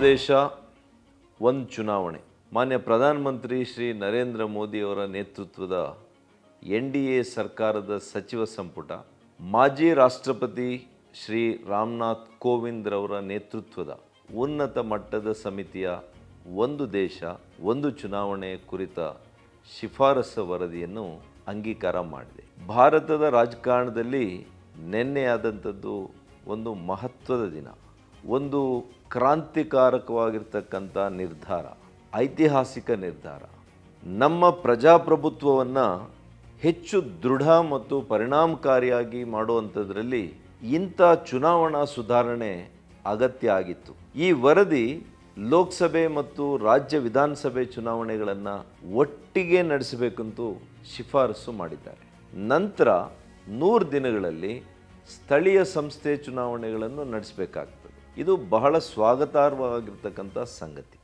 ದೇಶ, ಒಂದು ಚುನಾವಣೆ. ಮಾನ್ಯ ಪ್ರಧಾನಮಂತ್ರಿ ಶ್ರೀ ನರೇಂದ್ರ ಮೋದಿಯವರ ನೇತೃತ್ವದ ಎನ್ ಡಿ ಎ ಸರ್ಕಾರದ ಸಚಿವ ಸಂಪುಟ, ಮಾಜಿ ರಾಷ್ಟ್ರಪತಿ ಶ್ರೀ ರಾಮನಾಥ್ ಕೋವಿಂದ್ರವರ ನೇತೃತ್ವದ ಉನ್ನತ ಮಟ್ಟದ ಸಮಿತಿಯ ಒಂದು ದೇಶ, ಒಂದು ಚುನಾವಣೆ ಕುರಿತ ಶಿಫಾರಸು ವರದಿಯನ್ನು ಅಂಗೀಕಾರ ಮಾಡಿದೆ. ಭಾರತದ ರಾಜಕಾರಣದಲ್ಲಿ ನಿನ್ನೆಯಾದಂಥದ್ದು ಒಂದು ಮಹತ್ವದ ದಿನ. ಒಂದು ಕ್ರಾಂತಿಕಾರಕವಾಗಿರ್ತಕ್ಕಂಥ ನಿರ್ಧಾರ, ಐತಿಹಾಸಿಕ ನಿರ್ಧಾರ. ನಮ್ಮ ಪ್ರಜಾಪ್ರಭುತ್ವವನ್ನು ಹೆಚ್ಚು ದೃಢ ಮತ್ತು ಪರಿಣಾಮಕಾರಿಯಾಗಿ ಮಾಡುವಂಥದ್ರಲ್ಲಿ ಇಂಥ ಚುನಾವಣಾ ಸುಧಾರಣೆ ಅಗತ್ಯ ಆಗಿತ್ತು. ಈ ವರದಿ ಲೋಕಸಭೆ ಮತ್ತು ರಾಜ್ಯ ವಿಧಾನಸಭೆ ಚುನಾವಣೆಗಳನ್ನು ಒಟ್ಟಿಗೆ ನಡೆಸಬೇಕಂತೂ ಶಿಫಾರಸು ಮಾಡಿದ್ದಾರೆ. ನಂತರ ನೂರು ದಿನಗಳಲ್ಲಿ ಸ್ಥಳೀಯ ಸಂಸ್ಥೆ ಚುನಾವಣೆಗಳನ್ನು ನಡೆಸಬೇಕಾಗ್ತದೆ. ಇದು ಬಹಳ ಸ್ವಾಗತಾರ್ಹವಾಗಿರ್ತಕ್ಕಂಥ ಸಂಗತಿ.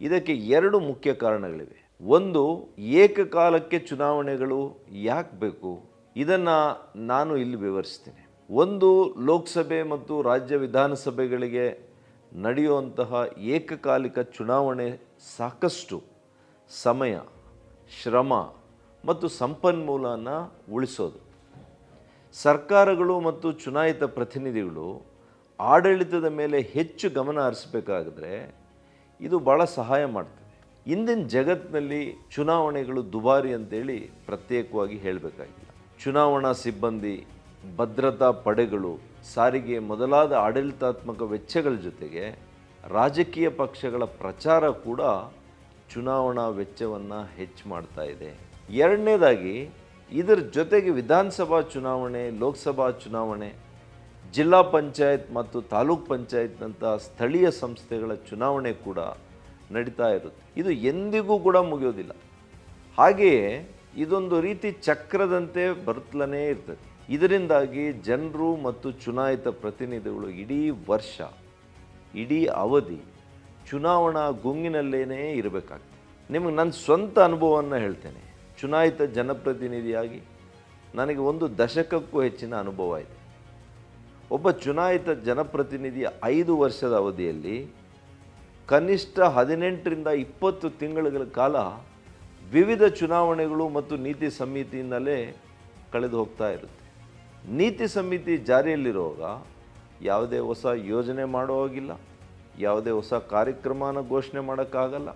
ಇದಕ್ಕೆ ಎರಡು ಮುಖ್ಯ ಕಾರಣಗಳಿವೆ. ಒಂದು, ಏಕಕಾಲಕ್ಕೆ ಚುನಾವಣೆಗಳು ಯಾಕೆ ಬೇಕು? ಇದನ್ನು ನಾನು ಇಲ್ಲಿ ವಿವರಿಸ್ತೀನಿ. ಒಂದು, ಲೋಕಸಭೆ ಮತ್ತು ರಾಜ್ಯ ವಿಧಾನಸಭೆಗಳಿಗೆ ನಡೆಯುವಂತಹ ಏಕಕಾಲಿಕ ಚುನಾವಣೆ ಸಾಕಷ್ಟು ಸಮಯ, ಶ್ರಮ ಮತ್ತು ಸಂಪನ್ಮೂಲನ ಉಳಿಸೋದು. ಸರ್ಕಾರಗಳು ಮತ್ತು ಚುನಾಯಿತ ಪ್ರತಿನಿಧಿಗಳು ಆಡಳಿತದ ಮೇಲೆ ಹೆಚ್ಚು ಗಮನ ಹರಿಸಬೇಕಾದ್ರೆ ಇದು ಭಾಳ ಸಹಾಯ ಮಾಡ್ತದೆ. ಇಂದಿನ ಜಗತ್ತಿನಲ್ಲಿ ಚುನಾವಣೆಗಳು ದುಬಾರಿ ಅಂತೇಳಿ ಪ್ರತ್ಯೇಕವಾಗಿ ಹೇಳಬೇಕಾಗಿಲ್ಲ. ಚುನಾವಣಾ ಸಿಬ್ಬಂದಿ, ಭದ್ರತಾ ಪಡೆಗಳು, ಸಾರಿಗೆ ಮೊದಲಾದ ಆಡಳಿತಾತ್ಮಕ ವೆಚ್ಚಗಳ ಜೊತೆಗೆ ರಾಜಕೀಯ ಪಕ್ಷಗಳ ಪ್ರಚಾರ ಕೂಡ ಚುನಾವಣಾ ವೆಚ್ಚವನ್ನು ಹೆಚ್ಚು ಮಾಡ್ತಾ ಇದೆ. ಎರಡನೇದಾಗಿ ಇದರ ಜೊತೆಗೆ ವಿಧಾನಸಭಾ ಚುನಾವಣೆ, ಲೋಕಸಭಾ ಚುನಾವಣೆ ಜಿಲ್ಲಾ ಪಂಚಾಯತ್ ಮತ್ತು ತಾಲೂಕ್ ಪಂಚಾಯತ್ನಂತಹ ಸ್ಥಳೀಯ ಸಂಸ್ಥೆಗಳ ಚುನಾವಣೆ ಕೂಡ ನಡೀತಾ ಇರುತ್ತೆ. ಇದು ಎಂದಿಗೂ ಕೂಡ ಮುಗಿಯೋದಿಲ್ಲ. ಹಾಗೆಯೇ ಇದೊಂದು ರೀತಿ ಚಕ್ರದಂತೆ ಬರ್ತಲೇ ಇರ್ತದೆ. ಇದರಿಂದಾಗಿ ಜನರು ಮತ್ತು ಚುನಾಯಿತ ಪ್ರತಿನಿಧಿಗಳು ಇಡೀ ವರ್ಷ, ಇಡೀ ಅವಧಿ ಚುನಾವಣಾ ಗುಂಗಿನಲ್ಲೇನೇ ಇರಬೇಕಾಗ್ತದೆ. ನಿಮಗೆ ನನ್ನ ಸ್ವಂತ ಅನುಭವವನ್ನು ಹೇಳ್ತೇನೆ. ಚುನಾಯಿತ ಜನಪ್ರತಿನಿಧಿಯಾಗಿ ನನಗೆ ಒಂದು ದಶಕಕ್ಕೂ ಹೆಚ್ಚಿನ ಅನುಭವ ಇದೆ. ಒಬ್ಬ ಚುನಾಯಿತ ಜನಪ್ರತಿನಿಧಿಯ ಐದು ವರ್ಷದ ಅವಧಿಯಲ್ಲಿ ಕನಿಷ್ಠ ಹದಿನೆಂಟರಿಂದ ಇಪ್ಪತ್ತು ತಿಂಗಳ ಕಾಲ ವಿವಿಧ ಚುನಾವಣೆಗಳು ಮತ್ತು ನೀತಿ ಸಮಿತಿಯಿಂದಲೇ ಕಳೆದು ಹೋಗ್ತಾ ಇರುತ್ತೆ. ನೀತಿ ಸಮಿತಿ ಜಾರಿಯಲ್ಲಿರುವಾಗ ಯಾವುದೇ ಹೊಸ ಯೋಜನೆ ಮಾಡೋ ಹಾಗಿಲ್ಲ, ಯಾವುದೇ ಹೊಸ ಕಾರ್ಯಕ್ರಮನ ಘೋಷಣೆ ಮಾಡೋಕ್ಕಾಗಲ್ಲ,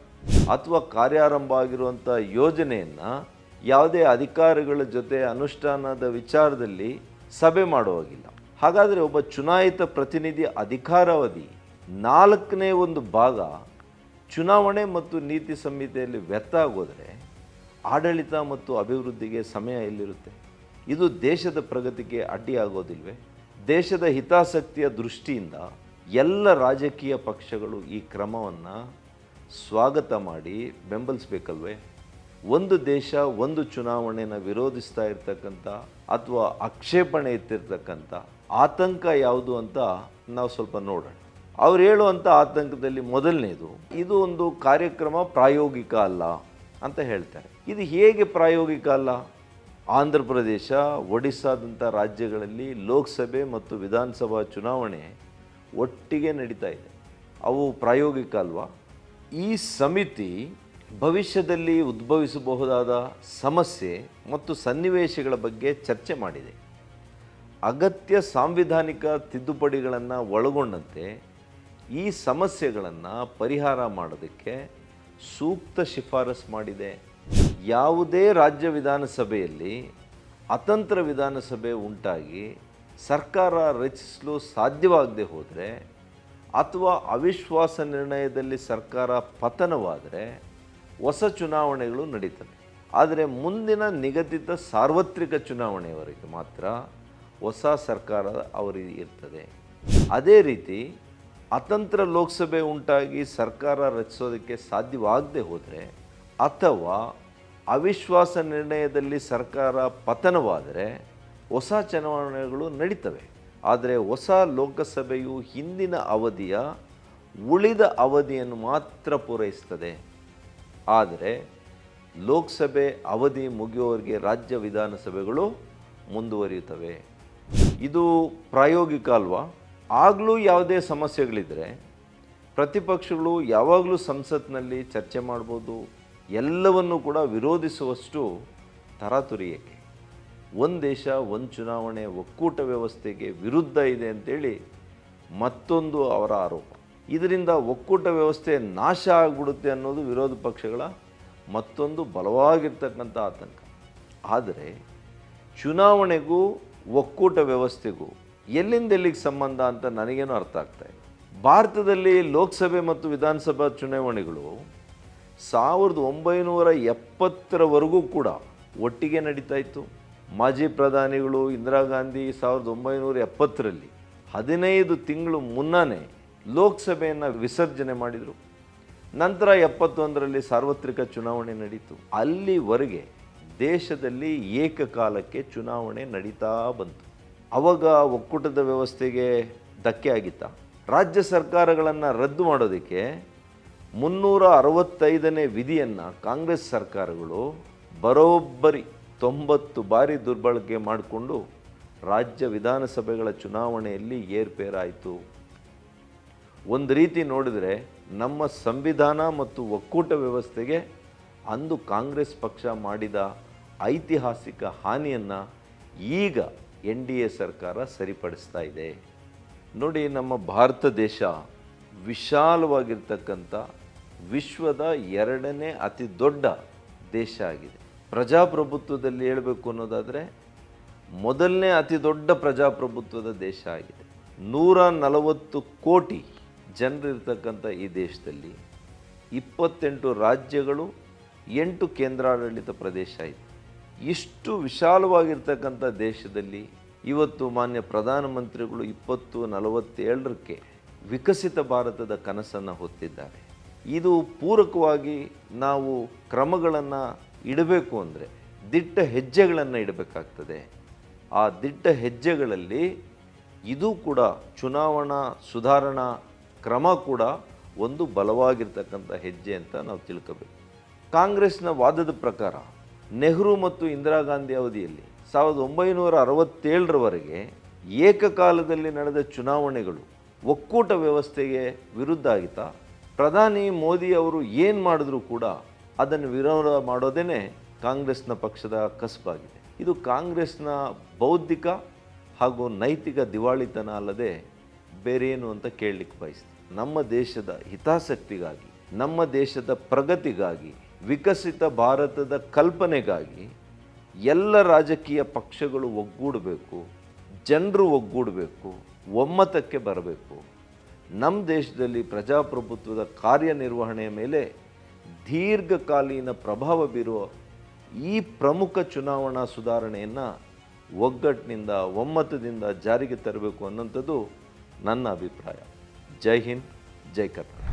ಅಥವಾ ಕಾರ್ಯಾರಂಭ ಆಗಿರುವಂಥ ಯೋಜನೆಯನ್ನು ಯಾವುದೇ ಅಧಿಕಾರಿಗಳ ಜೊತೆ ಅನುಷ್ಠಾನದ ವಿಚಾರದಲ್ಲಿ ಸಭೆ ಮಾಡೋ ಮಾಡುವಾಗಿಲ್ಲ ಹಾಗಾದರೆ ಒಬ್ಬ ಚುನಾಯಿತ ಪ್ರತಿನಿಧಿ ಅಧಿಕಾರಾವಧಿ ನಾಲ್ಕನೇ ಒಂದು ಭಾಗ ಚುನಾವಣೆ ಮತ್ತು ನೀತಿ ಸಂಹಿತೆಯಲ್ಲಿ ವ್ಯರ್ಥ ಆಗೋದ್ರೆ ಆಡಳಿತ ಮತ್ತು ಅಭಿವೃದ್ಧಿಗೆ ಸಮಯ ಎಲ್ಲಿರುತ್ತೆ? ಇದು ದೇಶದ ಪ್ರಗತಿಗೆ ಅಡ್ಡಿಯಾಗೋದಿಲ್ವೇ? ದೇಶದ ಹಿತಾಸಕ್ತಿಯ ದೃಷ್ಟಿಯಿಂದ ಎಲ್ಲ ರಾಜಕೀಯ ಪಕ್ಷಗಳು ಈ ಕ್ರಮವನ್ನು ಸ್ವಾಗತ ಮಾಡಿ ಬೆಂಬಲಿಸಬೇಕಲ್ವೇ? ಒಂದು ದೇಶ ಒಂದು ಚುನಾವಣೆನ ವಿರೋಧಿಸ್ತಾ ಇರ್ತಕ್ಕಂಥ ಅಥವಾ ಆಕ್ಷೇಪಣೆ ಎತ್ತಿರ್ತಕ್ಕಂಥ ಆತಂಕ ಯಾವುದು ಅಂತ ನಾವು ಸ್ವಲ್ಪ ನೋಡೋಣ. ಅವ್ರು ಹೇಳುವಂಥ ಆತಂಕದಲ್ಲಿ ಮೊದಲನೇದು, ಇದು ಒಂದು ಕಾರ್ಯಕ್ರಮ ಪ್ರಾಯೋಗಿಕ ಅಲ್ಲ ಅಂತ ಹೇಳ್ತಾರೆ. ಇದು ಹೇಗೆ ಪ್ರಾಯೋಗಿಕ ಅಲ್ಲ? ಆಂಧ್ರ ಪ್ರದೇಶ, ಒಡಿಸ್ಸಾದಂಥ ರಾಜ್ಯಗಳಲ್ಲಿ ಲೋಕಸಭೆ ಮತ್ತು ವಿಧಾನಸಭಾ ಚುನಾವಣೆ ಒಟ್ಟಿಗೆ ನಡೀತಾ ಇದೆ. ಅವು ಪ್ರಾಯೋಗಿಕ ಅಲ್ವಾ? ಈ ಸಮಿತಿ ಭವಿಷ್ಯದಲ್ಲಿ ಉದ್ಭವಿಸಬಹುದಾದ ಸಮಸ್ಯೆ ಮತ್ತು ಸನ್ನಿವೇಶಗಳ ಬಗ್ಗೆ ಚರ್ಚೆ ಮಾಡಿದೆ. ಅಗತ್ಯ ಸಾಂವಿಧಾನಿಕ ತಿದ್ದುಪಡಿಗಳನ್ನು ಒಳಗೊಂಡಂತೆ ಈ ಸಮಸ್ಯೆಗಳನ್ನು ಪರಿಹಾರ ಮಾಡೋದಕ್ಕೆ ಸೂಕ್ತ ಶಿಫಾರಸು ಮಾಡಿದೆ. ಯಾವುದೇ ರಾಜ್ಯ ವಿಧಾನಸಭೆಯಲ್ಲಿ ಅತಂತ್ರ ವಿಧಾನಸಭೆ ಉಂಟಾಗಿ ಸರ್ಕಾರ ರಚಿಸಲು ಸಾಧ್ಯವಾಗದೆ ಹೋದರೆ ಅಥವಾ ಅವಿಶ್ವಾಸ ನಿರ್ಣಯದಲ್ಲಿ ಸರ್ಕಾರ ಪತನವಾದರೆ ಹೊಸ ಚುನಾವಣೆಗಳು ನಡೀತವೆ ಆದರೆ ಮುಂದಿನ ನಿಗದಿತ ಸಾರ್ವತ್ರಿಕ ಚುನಾವಣೆಯವರೆಗೆ ಮಾತ್ರ ಹೊಸ ಸರ್ಕಾರ ಅವರಿಗೆ ಇರ್ತದೆ. ಅದೇ ರೀತಿ ಅತಂತ್ರ ಲೋಕಸಭೆ ಉಂಟಾಗಿ ಸರ್ಕಾರ ರಚಿಸೋದಕ್ಕೆ ಸಾಧ್ಯವಾಗದೆ ಹೋದರೆ ಅಥವಾ ಅವಿಶ್ವಾಸ ನಿರ್ಣಯದಲ್ಲಿ ಸರ್ಕಾರ ಪತನವಾದರೆ ಹೊಸ ಚುನಾವಣೆಗಳು ನಡೀತವೆ. ಆದರೆ ಹೊಸ ಲೋಕಸಭೆಯು ಹಿಂದಿನ ಅವಧಿಯ ಉಳಿದ ಅವಧಿಯನ್ನು ಮಾತ್ರ ಪೂರೈಸ್ತದೆ. ಆದರೆ ಲೋಕಸಭೆ ಅವಧಿ ಮುಗಿಯುವವರೆಗೆ ರಾಜ್ಯ ವಿಧಾನಸಭೆಗಳು ಮುಂದುವರಿಯುತ್ತವೆ. ಇದು ಪ್ರಾಯೋಗಿಕ ಅಲ್ವಾ? ಆಗಲೂ ಯಾವುದೇ ಸಮಸ್ಯೆಗಳಿದ್ದರೆ ಪ್ರತಿಪಕ್ಷಗಳು ಯಾವಾಗಲೂ ಸಂಸತ್ನಲ್ಲಿ ಚರ್ಚೆ ಮಾಡ್ಬೋದು, ಎಲ್ಲವನ್ನು ಕೂಡ ವಿರೋಧಿಸುವಷ್ಟು ತರಾತುರಿ ಏಕೆ? ಒಂದು ದೇಶ, ಒಂದು ಚುನಾವಣೆ ಒಕ್ಕೂಟ ವ್ಯವಸ್ಥೆಗೆ ವಿರುದ್ಧ ಇದೆ ಅಂತೇಳಿ ಮತ್ತೊಂದು ಅವರ ಆರೋಪ. ಇದರಿಂದ ಒಕ್ಕೂಟ ವ್ಯವಸ್ಥೆ ನಾಶ ಆಗಿಬಿಡುತ್ತೆ ಅನ್ನೋದು ವಿರೋಧ ಪಕ್ಷಗಳ ಮತ್ತೊಂದು ಬಲವಾಗಿರ್ತಕ್ಕಂಥ ಆತಂಕ. ಆದರೆ ಚುನಾವಣೆಗೂ ಒಕ್ಕೂಟ ವ್ಯವಸ್ಥೆಗೂ ಎಲ್ಲಿಂದ ಎಲ್ಲಿಗೆ ಸಂಬಂಧ ಅಂತ ನನಗೇನು ಅರ್ಥ ಆಗ್ತಾ ಇಲ್ಲ. ಭಾರತದಲ್ಲಿ ಲೋಕಸಭೆ ಮತ್ತು ವಿಧಾನಸಭಾ ಚುನಾವಣೆಗಳು ಸಾವಿರದ ಒಂಬೈನೂರ ಎಪ್ಪತ್ತರವರೆಗೂ ಕೂಡ ಒಟ್ಟಿಗೆ ನಡೀತಾ ಇತ್ತು. ಮಾಜಿ ಪ್ರಧಾನಿಗಳು ಇಂದಿರಾ ಗಾಂಧಿ ಸಾವಿರದ ಒಂಬೈನೂರ ಎಪ್ಪತ್ತರಲ್ಲಿ ಹದಿನೈದು ತಿಂಗಳು ಮುನ್ನನೇ ಲೋಕಸಭೆಯನ್ನು ವಿಸರ್ಜನೆ ಮಾಡಿದರು. ನಂತರ ಎಪ್ಪತ್ತೊಂದರಲ್ಲಿ ಸಾರ್ವತ್ರಿಕ ಚುನಾವಣೆ ನಡೀತು. ಅಲ್ಲಿವರೆಗೆ ದೇಶದಲ್ಲಿ ಏಕಕಾಲಕ್ಕೆ ಚುನಾವಣೆ ನಡೀತಾ ಬಂತು. ಅವಾಗ ಒಕ್ಕೂಟದ ವ್ಯವಸ್ಥೆಗೆ ಧಕ್ಕೆ ಆಗಿತ್ತ. ರಾಜ್ಯ ಸರ್ಕಾರಗಳನ್ನು ರದ್ದು ಮಾಡೋದಕ್ಕೆ ಮುನ್ನೂರ ಅರವತ್ತೈದನೇ ವಿಧಿಯನ್ನು ಕಾಂಗ್ರೆಸ್ ಸರ್ಕಾರಗಳು ಬರೋಬ್ಬರಿ ತೊಂಬತ್ತು ಬಾರಿ ದುರ್ಬಳಕೆ ಮಾಡಿಕೊಂಡು ರಾಜ್ಯ ವಿಧಾನಸಭೆಗಳ ಚುನಾವಣೆಯಲ್ಲಿ ಏರ್ಪೇರಾಯಿತು. ಒಂದು ರೀತಿ ನೋಡಿದರೆ ನಮ್ಮ ಸಂವಿಧಾನ ಮತ್ತು ಒಕ್ಕೂಟ ವ್ಯವಸ್ಥೆಗೆ ಅಂದು ಕಾಂಗ್ರೆಸ್ ಪಕ್ಷ ಮಾಡಿದ ಐತಿಹಾಸಿಕ ಹಾನಿಯನ್ನು ಈಗ ಎನ್ ಡಿ ಎ ಸರ್ಕಾರ ಸರಿಪಡಿಸ್ತಾ ಇದೆ. ನೋಡಿ, ನಮ್ಮ ಭಾರತ ದೇಶ ವಿಶಾಲವಾಗಿರ್ತಕ್ಕಂಥ ವಿಶ್ವದ ಎರಡನೇ ಅತಿ ದೊಡ್ಡ ದೇಶ ಆಗಿದೆ. ಪ್ರಜಾಪ್ರಭುತ್ವದಲ್ಲಿ ಹೇಳಬೇಕು ಅನ್ನೋದಾದರೆ ಮೊದಲನೇ ಅತಿ ದೊಡ್ಡ ಪ್ರಜಾಪ್ರಭುತ್ವದ ದೇಶ ಆಗಿದೆ. ನೂರ ನಲವತ್ತು ಕೋಟಿ ಜನರಿರ್ತಕ್ಕಂಥ ಈ ದೇಶದಲ್ಲಿ ಇಪ್ಪತ್ತೆಂಟು ರಾಜ್ಯಗಳು ಎಂಟು ಕೇಂದ್ರಾಡಳಿತ ಪ್ರದೇಶ ಇತ್ತು ಇಷ್ಟು ವಿಶಾಲವಾಗಿರ್ತಕ್ಕಂಥ ದೇಶದಲ್ಲಿ ಇವತ್ತು ಮಾನ್ಯ ಪ್ರಧಾನಮಂತ್ರಿಗಳು ಇಪ್ಪತ್ತು ನಲವತ್ತೇಳರಕ್ಕೆ ವಿಕಸಿತ ಭಾರತದ ಕನಸನ್ನು ಹೊತ್ತಿದ್ದಾರೆ. ಇದು ಪೂರಕವಾಗಿ ನಾವು ಕ್ರಮಗಳನ್ನು ಇಡಬೇಕು ಅಂದರೆ ದಿಟ್ಟ ಹೆಜ್ಜೆಗಳನ್ನು ಇಡಬೇಕಾಗ್ತದೆ. ಆ ದಿಟ್ಟ ಹೆಜ್ಜೆಗಳಲ್ಲಿ ಇದು ಕೂಡ ಚುನಾವಣಾ ಸುಧಾರಣಾ ಕ್ರಮ ಕೂಡ ಒಂದು ಬಲವಾಗಿರ್ತಕ್ಕಂಥ ಹೆಜ್ಜೆ ಅಂತ ನಾವು ತಿಳ್ಕೋಬೇಕು. ಕಾಂಗ್ರೆಸ್ನ ವಾದದ ಪ್ರಕಾರ ನೆಹರು ಮತ್ತು ಇಂದಿರಾ ಗಾಂಧಿ ಅವಧಿಯಲ್ಲಿ ಸಾವಿರದ ಒಂಬೈನೂರ ಅರವತ್ತೇಳರವರೆಗೆ ಏಕಕಾಲದಲ್ಲಿ ನಡೆದ ಚುನಾವಣೆಗಳು ಒಕ್ಕೂಟ ವ್ಯವಸ್ಥೆಗೆ ವಿರುದ್ಧ ಆಗಿತ್ತಾ ಪ್ರಧಾನಿ ಮೋದಿ ಅವರು ಏನು ಮಾಡಿದ್ರೂ ಕೂಡ ಅದನ್ನು ವಿರೋಧ ಮಾಡೋದೇ ಕಾಂಗ್ರೆಸ್ನ ಪಕ್ಷದ ಕಸಬಾಗಿದೆ. ಇದು ಕಾಂಗ್ರೆಸ್ನ ಬೌದ್ಧಿಕ ಹಾಗೂ ನೈತಿಕ ದಿವಾಳಿತನ ಅಲ್ಲದೆ ಬೇರೇನು ಅಂತ ಕೇಳಲಿಕ್ಕೆ ಬಯಸ್ತೀನಿ. ನಮ್ಮ ದೇಶದ ಹಿತಾಸಕ್ತಿಗಾಗಿ, ನಮ್ಮ ದೇಶದ ಪ್ರಗತಿಗಾಗಿ ವಿಕಸಿತ ಭಾರತದ ಕಲ್ಪನೆಗಾಗಿ ಎಲ್ಲ ರಾಜಕೀಯ ಪಕ್ಷಗಳು ಒಗ್ಗೂಡಬೇಕು, ಜನರು ಒಗ್ಗೂಡಬೇಕು, ಒಮ್ಮತಕ್ಕೆ ಬರಬೇಕು. ನಮ್ಮ ದೇಶದಲ್ಲಿ ಪ್ರಜಾಪ್ರಭುತ್ವದ ಕಾರ್ಯನಿರ್ವಹಣೆಯ ಮೇಲೆ ದೀರ್ಘಕಾಲೀನ ಪ್ರಭಾವ ಬೀರುವ ಈ ಪ್ರಮುಖ ಚುನಾವಣಾ ಸುಧಾರಣೆಯನ್ನು ಒಗ್ಗಟ್ಟಿನಿಂದ, ಒಮ್ಮತದಿಂದ ಜಾರಿಗೆ ತರಬೇಕು ಅನ್ನೋಂಥದ್ದು ನನ್ನ ಅಭಿಪ್ರಾಯ. ಜೈ ಹಿಂದ್, ಜೈ ಕರ್ನಾಟಕ.